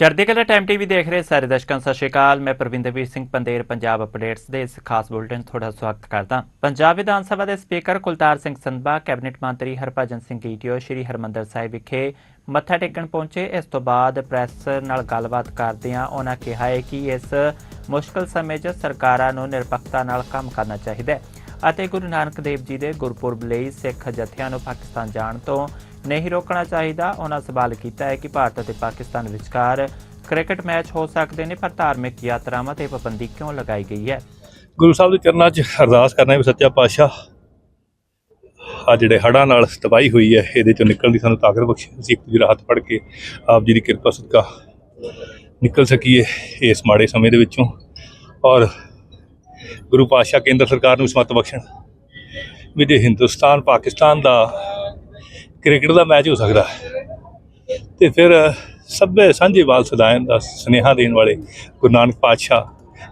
ਚੜ੍ਹਦੀ ਕਲਾ time TV ਦੇਖ ਰਹੇ ਸਾਰੇ ਦਰਸ਼ਕਾਂ ਸਤਿ ਸ਼੍ਰੀ ਅਕਾਲ। ਮੈਂ ਪ੍ਰਵਿੰਦਰਵੀਰ ਸਿੰਘ ਪੰਦੇਰ, ਪੰਜਾਬ ਅਪਡੇਟਸ ਦੇ ਇਸ ਖਾਸ ਬੁਲੇਟਿਨ ਤੁਹਾਡਾ ਸਵਾਗਤ ਕਰਦਾ। ਪੰਜਾਬ ਵਿਧਾਨ ਸਭਾ ਦੇ ਸਪੀਕਰ ਕੁਲਤਾਰ ਸਿੰਘ ਸੰਧਵਾ, ਕੈਬਨਿਟ ਮੰਤਰੀ ਹਰਭਜਨ ਸਿੰਘ ਕੀਟਿਓ ਸ਼੍ਰੀ ਹਰਮੰਦਰ ਸਾਹਿਬ ਵਿਖੇ ਮੱਥਾ ਟੇਕਣ ਪਹੁੰਚੇ। ਇਸ ਤੋਂ ਬਾਅਦ ਪ੍ਰੈਸ ਨਾਲ ਗੱਲਬਾਤ ਕਰਦਿਆਂ ਉਹਨਾਂ ਕਿਹਾ ਹੈ ਕਿ ਇਸ ਮੁਸ਼ਕਲ ਸਮੇਂ 'ਚ ਸਰਕਾਰਾਂ ਨੂੰ ਨਿਰਪੱਖਤਾ ਨਾਲ ਕੰਮ ਕਰਨਾ ਚਾਹੀਦਾ ਹੈ। ਅਤੇ ਗੁਰੂ ਨਾਨਕ ਦੇਵ ਜੀ ਦੇ ਗੁਰਪੁਰਬ ਲਈ ਸਿੱਖ ਜਥਿਆਂ ਨੂੰ ਪਾਕਿਸਤਾਨ ਜਾਣ ਤੋਂ ਨਹੀਂ ਰੋਕਣਾ ਚਾਹੀਦਾ। ਉਹਨਾਂ ਸਵਾਲ ਕੀਤਾ ਹੈ ਕਿ ਭਾਰਤ ਅਤੇ ਪਾਕਿਸਤਾਨ ਵਿਚਕਾਰ ਕ੍ਰਿਕਟ ਮੈਚ ਹੋ ਸਕਦੇ ਨੇ, ਪਰ ਧਾਰਮਿਕ ਯਾਤਰਾਵਾਂ ਤੇ ਪਾਬੰਦੀ ਕਿਉਂ ਲਗਾਈ ਗਈ ਹੈ? ਗੁਰੂ ਸਾਹਿਬ ਦੇ ਚਰਨਾਂ 'ਚ ਅਰਦਾਸ ਕਰਨਾ ਵੀ ਸੱਚਾ ਪਾਤਸ਼ਾਹ ਆ ਜਿਹੜੇ ਹੜ੍ਹਾਂ ਨਾਲ ਤਬਾਹੀ ਹੋਈ ਹੈ, ਇਹਦੇ ਚੋਂ ਨਿਕਲਣ ਦੀ ਸਾਨੂੰ ਤਾਕਤ ਬਖਸ਼ੇ, ਅਸੀਂ ਇੱਕ ਦੂਜੇ ਦਾ ਹੱਥ ਫੜ ਕੇ ਆਪ ਜੀ ਦੀ ਕਿਰਪਾ ਸਦਕਾ ਨਿਕਲ ਸਕੀਏ ਇਸ ਮਾੜੇ ਸਮੇਂ ਦੇ ਵਿੱਚੋਂ। ਔਰ ਗੁਰੂ ਪਾਤਸ਼ਾਹ ਕੇਂਦਰ ਸਰਕਾਰ ਨੂੰ ਸਮਤ ਬਖਸ਼ਣ। ਵੀ ਜੇ ਹਿੰਦੁਸਤਾਨ ਪਾਕਿਸਤਾਨ ਦਾ ਕ੍ਰਿਕਟ ਦਾ ਮੈਚ ਹੋ ਸਕਦਾ ਤੇ ਫਿਰ ਸਭੇ ਸਾਂਝੇ ਵਾਲ ਸਦਾਇਨ ਦਾ ਸੁਨੇਹਾ ਦੇਣ ਵਾਲੇ ਗੁਰੂ ਨਾਨਕ ਪਾਤਸ਼ਾਹ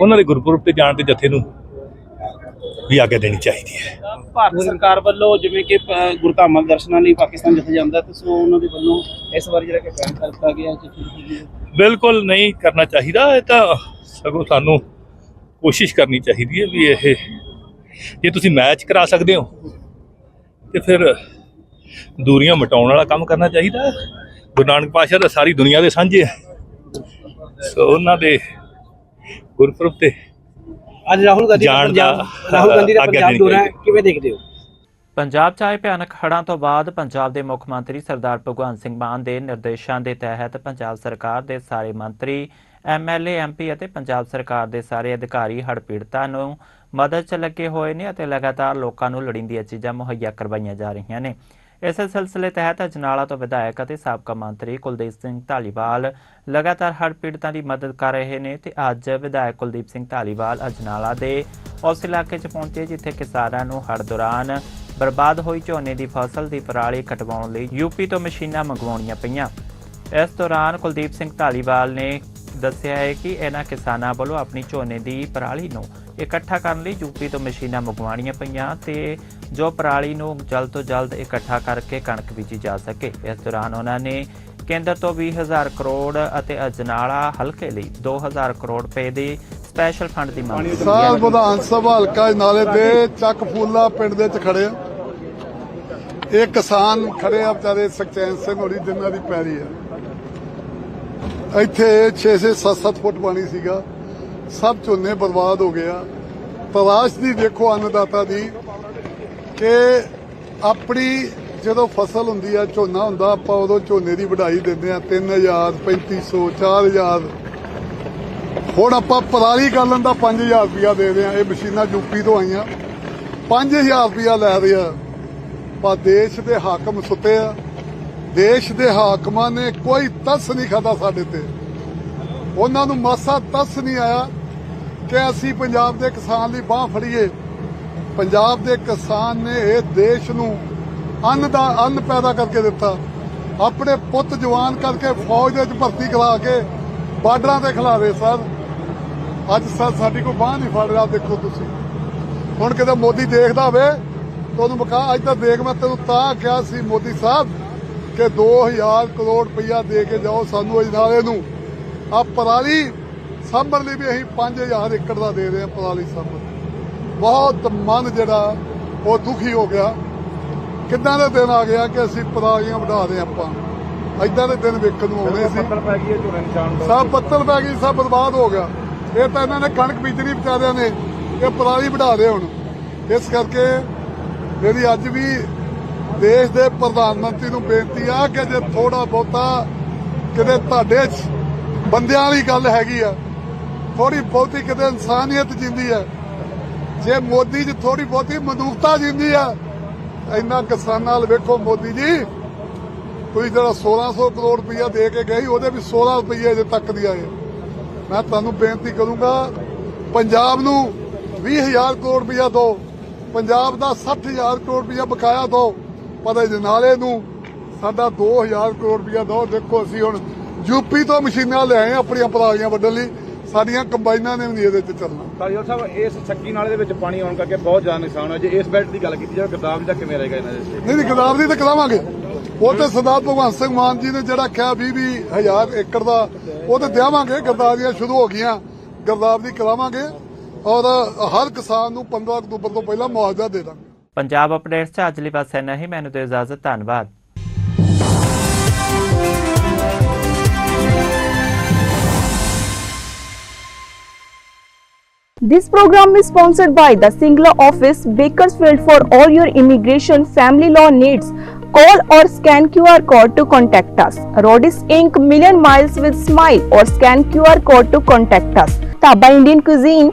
ਉਹਨਾਂ ਦੇ ਗੁਰਪੁਰਬ ਤੇ ਜਾਣ ਦੇ ਜਥੇ ਨੂੰ ਵੀ ਆਗਿਆ ਦੇਣੀ ਚਾਹੀਦੀ ਹੈ। ਭਾਰਤ ਸਰਕਾਰ ਵੱਲੋਂ ਜਿਵੇਂ ਕਿ ਗੁਰਧਾਮਾਂ ਦਰਸ਼ਨਾਂ ਲਈ ਪਾਕਿਸਤਾਨ ਜਿੱਥੇ ਜਾਂਦਾ ਤੇ ਸੋ ਉਹਨਾਂ ਦੇ ਵੱਲੋਂ ਇਸ ਵਾਰ ਜਿਹੜਾ ਕਿ ਬੈਨ ਕਰ ਦਿੱਤਾ ਗਿਆ ਬਿਲਕੁਲ ਨਹੀਂ ਕਰਨਾ ਚਾਹੀਦਾ ਇਹ ਤਾਂ ਸਗੋਂ ਸਾਨੂੰ ਕੋਸ਼ਿਸ਼ ਕਰਨੀ ਚਾਹੀਦੀ ਹੈ ਵੀ ਇਹ ਜੇ ਤੁਸੀਂ ਮੈਚ ਕਰਾ ਸਕਦੇ ਹੋ ਤੇ ਫਿਰ ਦੂਰੀਆਂ ਮਟਾਉਣ ਵਾਲਾ ਕੰਮ ਕਰਨਾ ਚਾਹੀਦਾ। ਗੁਰੂ ਨਾਨਕ ਪਾਤਸ਼ਾਹ ਦਾ ਸਾਰੀ ਦੁਨੀਆ ਦੇ ਸਾਂਝੇ ਹੈ ਸੋ ਉਹਨਾਂ ਦੇ ਗੁਰਪੁਰਬ ਤੇ ਅੱਜ ਰਾਹੁਲ ਗਾਂਧੀ ਦਾ ਜਾਣ ਦਾ, ਪੰਜਾਬ ਰਾਹੁਲ ਗਾਂਧੀ ਦਾ ਪੰਜਾਬ ਦੌਰਾ ਹੈ। ਕਿਵੇਂ ਦੇਖਦੇ ਹੋ ਪੰਜਾਬ 'ਚ ਆਏ ਭਿਆਨਕ ਹੜ੍ਹਾਂ ਤੋਂ ਬਾਅਦ ਪੰਜਾਬ ਦੇ ਮੁੱਖ ਮੰਤਰੀ ਸਰਦਾਰ ਭਗਵੰਤ ਸਿੰਘ ਮਾਨ ਦੇ ਨਿਰਦੇਸ਼ਾਂ ਦੇ ਤਹਿਤ ਪੰਜਾਬ ਸਰਕਾਰ ਦੇ ਸਾਰੇ ਮੰਤਰੀ ਐਮਐਲਏ ਐਮਪੀ ਅਤੇ ਪੰਜਾਬ ਸਰਕਾਰ ਦੇ ਸਾਰੇ ਅਧਿਕਾਰੀ ਹੜ੍ਹ ਪੀੜਤਾਂ ਨੂੰ ਮਦਦ 'ਚ ਲੱਗੇ ਹੋਏ ਨੇ ਅਤੇ ਲਗਾਤਾਰ ਲੋਕਾਂ ਨੂੰ ਲੋੜੀਂਦੀਆਂ ਚੀਜ਼ਾਂ ਮੁਹੱਈਆ ਕਰਵਾਈਆਂ ਜਾ ਰਹੀਆਂ ਨੇ। ਇਸੇ ਸਿਲਸਿਲੇ ਤਹਿਤ ਅਜਨਾਲਾ ਤੋਂ ਵਿਧਾਇਕ ਅਤੇ ਸਾਬਕਾ ਮੰਤਰੀ ਕੁਲਦੀਪ ਸਿੰਘ ਢਾਲੀਵਾਲ ਲਗਾਤਾਰ ਹੜ੍ਹ ਪੀੜਤਾਂ ਦੀ ਮਦਦ ਕਰ ਰਹੇ ਨੇ ਤੇ ਅੱਜ ਵਿਧਾਇਕ ਕੁਲਦੀਪ ਸਿੰਘ ਢਾਲੀਵਾਲ ਅਜਨਾਲਾ ਦੇ ਉਸ ਇਲਾਕੇ 'ਚ ਪਹੁੰਚੇ ਜਿੱਥੇ ਕਿਸਾਨਾਂ ਨੂੰ ਹੜ੍ਹ ਦੌਰਾਨ ਬਰਬਾਦ ਹੋਈ ਝੋਨੇ ਦੀ ਫਸਲ ਦੀ ਪਰਾਲੀ ਕਟਵਾਉਣ ਲਈ ਯੂਪੀ ਤੋਂ ਮਸ਼ੀਨਾਂ ਮੰਗਵਾਉਣੀਆਂ ਪਈਆਂ। ਇਸ ਦੌਰਾਨ ਕੁਲਦੀਪ ਸਿੰਘ ਢਾਲੀਵਾਲ ਨੇ ਦੱਸਿਆ ਹੈ ਕਿ ਇਹਨਾਂ ਕਿਸਾਨਾਂ ਵੱਲੋਂ ਆਪਣੀ ਝੋਨੇ ਦੀ ਪਰਾਲੀ ਨੂੰ ਇਕੱਠਾ ਕਰਨ ਲਈ ਯੂਪੀ ਤੋਂ ਮਸ਼ੀਨਾਂ ਮੰਗਵਾਉਣੀਆਂ ਪਈਆਂ ਤੇ ਜੋ ਪਰਾਲੀ ਨੂੰ ਜਲਦ ਤੋਂ ਜਲਦ ਇਕੱਠਾ ਕਰਕੇ ਕਣਕ ਬੀਜੀ ਜਾ ਸਕੇ। ਇਸ ਦੌਰਾਨ ਉਹਨਾਂ ਨੇ ਕੇਂਦਰ ਤੋਂ 20000 ਕਰੋੜ ਅਤੇ ਅਜਨਾਲਾ ਹਲਕੇ ਲਈ 2000 ਕਰੋੜ ਰੁਪਏ ਦੇ ਸਪੈਸ਼ਲ ਫੰਡ ਦੀ ਮੰਗ ਕੀਤੀ ਸਾਲ ਹੈ ਵਿਧਾਨ ਸਭਾ ਹਲਕਾ ਨਾਲੇ ਦੇ ਚੱਕ ਫੂਲਾ ਪਿੰਡ ਦੇ ਚ ਖੜੇ ਆ। ਇਹ ਕਿਸਾਨ ਖੜੇ ਆ ਵਿਚਾਰੇ ਸੁਖਚੈਨ ਸਿੰਘ ਹੋਰੀ, ਜਿਨ੍ਹਾਂ ਦੀ ਪੈਰੀ ਆ। ਇੱਥੇ 6-6 7-7 ਫੁੱਟ ਪਾਣੀ ਸੀਗਾ। ਸਭ ਝੋਨੇ ਬਰਬਾਦ ਹੋ ਗਿਆ ਤਲਾਸ਼ ਦੀ ਦੇਖੋ ਅੰਨਦਾਤਾ ਦੀ ਕਿ ਆਪਣੀ ਜਦੋਂ ਫਸਲ ਹੁੰਦੀ ਆ, ਝੋਨਾ ਹੁੰਦਾ, ਆਪਾਂ ਉਦੋਂ ਝੋਨੇ ਦੀ ਵਢਾਈ ਦਿੰਦੇ ਆ। 3000 3500 4000 ਹੁਣ ਆਪਾਂ ਪਰਾਲੀ ਕਰਨ ਦਾ 5000 ਰੁਪਇਆ ਦੇ ਰਹੇ ਆ। ਇਹ ਮਸ਼ੀਨਾਂ ਯੂਪੀ ਤੋਂ ਆਈਆਂ। 5000 ਰੁਪਇਆ ਲੈ ਰਹੇ ਆ। ਪਰ ਦੇਸ਼ ਦੇ ਹਾਕਮ ਸੁੱਤੇ ਆ। ਦੇਸ਼ ਦੇ ਹਾਕਮਾਂ ਨੇ ਕੋਈ ਤਸ ਨਹੀਂ ਖਾਦਾ ਸਾਡੇ ਤੇ। ਉਹਨਾਂ ਨੂੰ ਮਾਸਾ ਤਸ ਨਹੀਂ ਆਇਆ ਕਿ ਅਸੀਂ ਪੰਜਾਬ ਦੇ ਕਿਸਾਨ ਲਈ ਬਾਹ ਫੜੀਏ। ਪੰਜਾਬ ਦੇ ਕਿਸਾਨ ਨੇ ਇਹ ਦੇਸ਼ ਨੂੰ ਅੰਨ ਦਾ ਅੰਨ ਪੈਦਾ ਕਰਕੇ ਦਿੱਤਾ। ਆਪਣੇ ਪੁੱਤ ਜਵਾਨ ਕਰਕੇ ਫੌਜ ਦੇ ਵਿੱਚ ਭਰਤੀ ਕਰਾ ਕੇ ਬਾਰਡਰਾਂ ਤੇ ਖਿਲਾਰੇ ਸਰ। ਅੱਜ ਸਰ ਸਾਡੀ ਕੋਈ ਬਾਹ ਨਹੀਂ ਫੜ ਰਿਹਾ, ਦੇਖੋ ਤੁਸੀਂ। ਹੁਣ ਕਿਤੇ ਮੋਦੀ ਦੇਖਦਾ ਹੋਵੇ ਤਾਂ ਉਹਨੂੰ ਅੱਜ ਤਾਂ ਦੇਖ ਮੈਂ ਤੈਨੂੰ ਤਾਂ ਕਿਹਾ ਸੀ ਮੋਦੀ ਸਾਹਿਬ ਕਿ 2000 ਕਰੋੜ ਰੁਪਈਆ ਦੇ ਕੇ ਜਾਓ ਸਾਨੂੰ ਅਜਨਾਲੇ ਨੂੰ। ਆ ਪਰਾਲੀ ਸਾਂਭਣ ਲਈ ਵੀ ਅਸੀਂ 5000 ਏਕੜ ਦਾ ਦੇ ਰਹੇ ਹਾਂ ਪਰਾਲੀ ਸਾਂਭਣ। ਬਹੁਤ ਮਨ ਜਿਹੜਾ ਉਹ ਦੁਖੀ ਹੋ ਗਿਆ। ਕਿੱਦਾਂ ਦੇ ਦਿਨ ਆ ਗਿਆ ਕਿ ਅਸੀਂ ਪਰਾਲੀਆਂ ਵਧਾ ਰਹੇ ਆਪਾਂ? ਐਦਾਂ ਦੇ ਦਿਨ ਵੇਖਣ ਨੂੰ ਆਉਣੇ ਸੀ। ਪੈ ਗਈ ਝੋਨੇ ਨਿਸ਼ਾਨ ਸਭ ਬੱਤਲ ਪੈ ਗਈ ਸਭ ਬਰਬਾਦ ਹੋ ਗਿਆ। ਇਹ ਤਾਂ ਇਹਨਾਂ ਨੇ ਕਣਕ ਬੀਜਣੀ ਵਿਚਾਰਿਆਂ ਨੇ ਇਹ ਪਰਾਲੀ ਵਧਾ ਦੇ ਹੁਣ। ਇਸ ਕਰਕੇ ਮੇਰੀ ਅੱਜ ਵੀ ਦੇਸ਼ ਦੇ ਪ੍ਰਧਾਨ ਮੰਤਰੀ ਨੂੰ ਬੇਨਤੀ ਆ ਕਿ ਜੇ ਥੋੜਾ ਬਹੁਤਾ ਕਿਤੇ ਤੁਹਾਡੇ 'ਚ ਬੰਦਿਆਂ ਵਾਲੀ ਗੱਲ ਹੈਗੀ ਆ ਥੋੜੀ ਬਹੁਤੀ ਕਿਤੇ ਇਨਸਾਨੀਅਤ ਜਿੰਦੀ ਆ, ਜੇ ਮੋਦੀ 'ਚ ਥੋੜੀ ਬਹੁਤੀ ਮਨੁੱਖਤਾ ਜਿੰਦੀ ਆ, ਇੰਨਾ ਕਿਸਾਨਾਂ ਨਾਲ ਵੇਖੋ ਮੋਦੀ ਜੀ, ਤੁਸੀਂ ਜਿਹੜਾ 1600 ਕਰੋੜ ਰੁਪਈਆ ਦੇ ਕੇ ਗਏ ਉਹਦੇ ਵੀ 16 ਰੁਪਈਏ ਅਜੇ ਤੱਕ ਦੀ ਆਏ ਮੈਂ ਤੁਹਾਨੂੰ ਬੇਨਤੀ ਕਰੂੰਗਾ, ਪੰਜਾਬ ਨੂੰ 20000 ਕਰੋੜ ਰੁਪਇਆ ਦਿਓ, ਪੰਜਾਬ ਦਾ 60000 ਕਰੋੜ ਰੁਪਇਆ ਬਕਾਇਆ ਦਿਓ। ਪਰ ਇਹ ਨਾਲੇ ਨੂੰ ਸਾਡਾ 2000 ਕਰੋੜ ਰੁਪਈਆ ਦਿਓ। ਦੇਖੋ ਅਸੀਂ ਹੁਣ ਯੂਪੀ ਤੋਂ ਮਸ਼ੀਨਾਂ ਲੈ ਆਏ ਆਪਣੀਆਂ ਪਰਾਲੀਆਂ ਵੱਢਣ ਲਈ। ਸਾਡੀਆਂ ਕੰਬਾਈਨਾਂ ਨੇ ਵੀ ਨਹੀਂ ਇਹਦੇ 'ਚ ਚੱਲਣਾ। ਕਾਲੀਆ ਸਾਹਿਬ ਇਸ ਛੱਕੀ ਨਾਲੇ ਦੇ ਵਿੱਚ ਪਾਣੀ ਆਉਣ ਕਰਕੇ ਬਹੁਤ ਜ਼ਿਆਦਾ ਨੁਕਸਾਨ ਹੋਇਆ। ਜੇ ਇਸ ਬੈਲਟ ਦੀ ਗੱਲ ਕੀਤੀ ਜਾਵੇ ਗਰਦਾਵਰੀ ਦਾ ਕਿਵੇਂ ਰਹੇਗਾ ਇਹਨਾਂ ਦੇ ਨਹੀਂ ਨਹੀਂ ਗਦਾਵ ਦੀ ਤਾਂ ਕਰਾਵਾਂਗੇ। ਉਹ ਤੇ ਸਰਦਾਰ ਭਗਵੰਤ ਸਿੰਘ ਮਾਨ ਜੀ ਨੇ ਜਿਹੜਾ ਕਿਹਾ 20 ਹਜ਼ਾਰ ਏਕੜ ਦਾ ਉਹ ਤੇ ਦੇਵਾਂਗੇ ਗਰਦਾਵਰੀਆਂ ਸ਼ੁਰੂ ਹੋ ਗਈਆਂ। ਗਰਦਾਵਰੀ ਕਰਾਵਾਂਗੇ। ਔਰ ਹਰ ਕਿਸਾਨ ਨੂੰ 15 ਅਕਤੂਬਰ ਤੋਂ ਪਹਿਲਾਂ ਮੁਆਵਜ਼ਾ ਦੇ ਦਾਂਗੇ। ਪੰਜਾਬ ਅਪਡੇਟਸ 'ਚ ਅੱਜ ਲਈ ਬਸ ਇੰਨਾ ਹੀ ਮੈਨੂੰ ਦਿਓ ਇਜਾਜ਼ਤ ਧੰਨਵਾਦ This program is sponsored by the Singla office, Bakersfield for all your immigration family law needs. Call or scan QR code to contact us. Rodis Inc. Million Miles with Smile or scan QR code to contact us. Taba Indian Cuisine,